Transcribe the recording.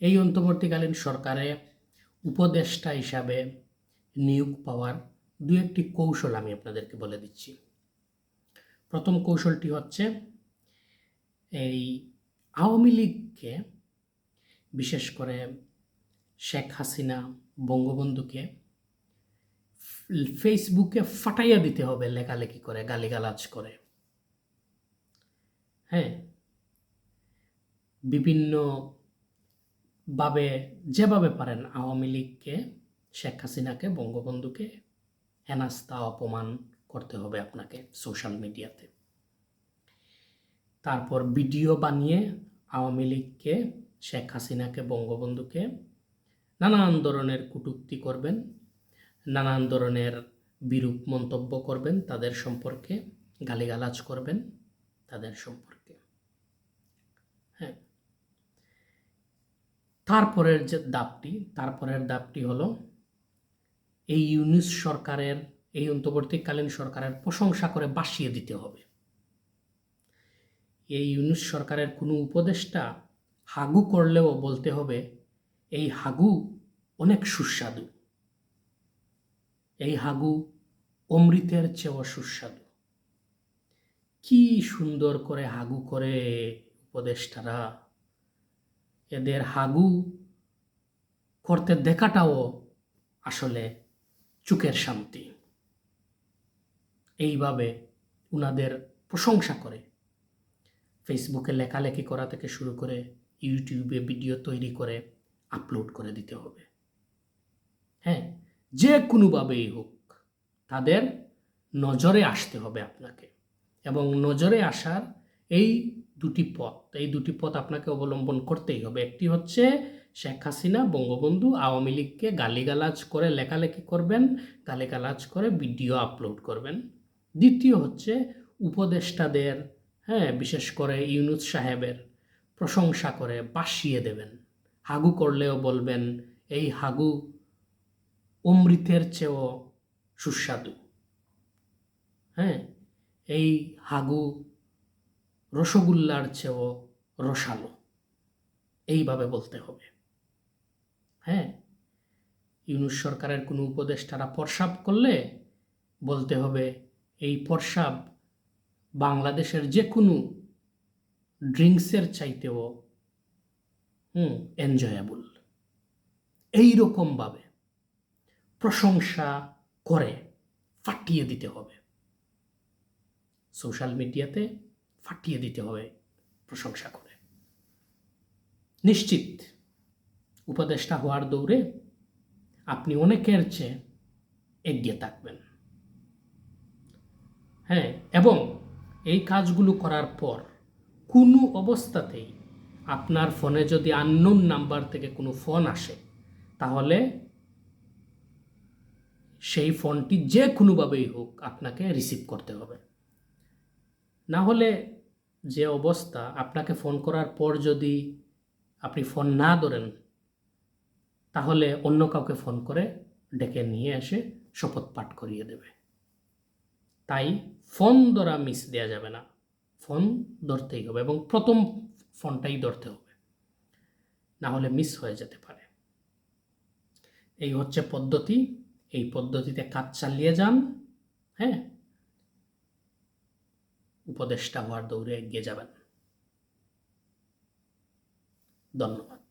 এই অন্তর্বর্তীকালীন সরকারে উপদেষ্টা হিসাবে নিয়োগ পাওয়ার দু একটি কৌশল আমি আপনাদেরকে বলে দিচ্ছি। প্রথম কৌশলটি হচ্ছে এই আওয়ামী লীগকে, বিশেষ করে শেখ হাসিনা বঙ্গবন্ধুকে, ফেসবুকে ফাটাইয়া দিতে হবে লেখালেখি করে, গালিগালাজ করে। হ্যাঁ? বিভিন্ন ভাবে, যেভাবে পারেন আওয়ামী লীগকে, শেখ হাসিনাকে, বঙ্গবন্ধুকে হেনাস্তা অপমান করতে হবে আপনাকে সোশ্যাল মিডিয়াতে। তারপর ভিডিও বানিয়ে আওয়ামী লীগকে, শেখ হাসিনাকে, বঙ্গবন্ধুকে নানান ধরনের কটূক্তি করবেন, নানান ধরনের বিরূপ মন্তব্য করবেন, তাদের সম্পর্কে গালিগালাজ করবেন, তাদের সম্পর্কে। হ্যাঁ তারপরের যে দাবটি তারপরের দাবটি হলো এই ইউনিস সরকারের, এই অন্তর্বর্তীকালীন সরকারের প্রশংসা করে বাসিয়ে দিতে হবে। এই ইউনিস সরকারের কোনো উপদেষ্টা হাগু করলেও বলতে হবে, এই হাগু অনেক সুস্বাদু। এই হাগু অমৃতের চেয়েও সুস্বাদু। কি সুন্দর করে হাগু করে উপদেষ্টারা এদের হাগু করতে দেখাটাও আসলে চুকের শান্তি। এইভাবে উনাদের প্রশংসা করে। ফেসবুকে লেখালেখি করা থেকে শুরু করে ইউটিউবে ভিডিও তৈরি করে আপলোড করে দিতে হবে। হ্যাঁ যে কোনোভাবেই হোক তাদের নজরে আসতে হবে আপনাকে। এবং নজরে আসার এই দুটি পথ, এই দুটি পথ আপনাকে অবলম্বন করতেই হবে। একটি হচ্ছে শেখ হাসিনা বঙ্গবন্ধু আওয়ামী লীগকে গালিগালাজ করে লেখালেখি করবেন, গালিগালাজ করে ভিডিও আপলোড করবেন। দ্বিতীয় হচ্ছে উপদেষ্টাদের হ্যাঁ বিশেষ করে ইউনুস সাহেবের প্রশংসা করে বাসিয়ে দেবেন। হাগু করলেও বলবেন, এই হাগু অমৃতের চেয়েও সুস্বাদু। হ্যাঁ এই হাগু রসগোল্লার চেয়েও রসালো। এইভাবে বলতে হবে। হ্যাঁ? ইউনুস সরকারের কোনো উপদেষ্টারা প্রসাব করলে বলতে হবে, এই প্রসাব বাংলাদেশের যে কোনো ড্রিঙ্কসের চাইতেও, হুম এনজয়েবল এইরকমভাবে প্রশংসা করে ফাটিয়ে দিতে হবে। সোশ্যাল মিডিয়াতে ফাটিয়ে দিতে হবে প্রশংসা করে। নিশ্চিত উপদেষ্টা হওয়ার দৌড়ে আপনি অনেকের চেয়ে এগিয়ে থাকবেন। হ্যাঁ এবং এই কাজগুলো করার পর কোনো অবস্থাতেই আপনার ফোনে যদি আননোন নাম্বার থেকে কোনো ফোন আসে, তাহলে সেই ফোনটি যে কোনোভাবেই হোক আপনাকে রিসিভ করতে হবে। না হলে যে অবস্থা, আপনাকে ফোন করার পর যদি আপনি ফোন না ধরেন, তাহলে অন্য কাউকে ফোন করে ডেকে নিয়ে এসে শপথ পাঠ করিয়ে দেবে। তাই ফোন ধরা মিস দেওয়া যাবে না। ফোন ধরতেই হবে এবং প্রথম ফোনটাই ধরতে হবে। না হলে মিস হয়ে যেতে পারে। এই হচ্ছে পদ্ধতি। এই পদ্ধতিতে কাজ চালিয়ে যান হ্যাঁ? উপদেষ্টা হওয়ার দৌড়ে এগিয়ে যাবেন। ধন্যবাদ।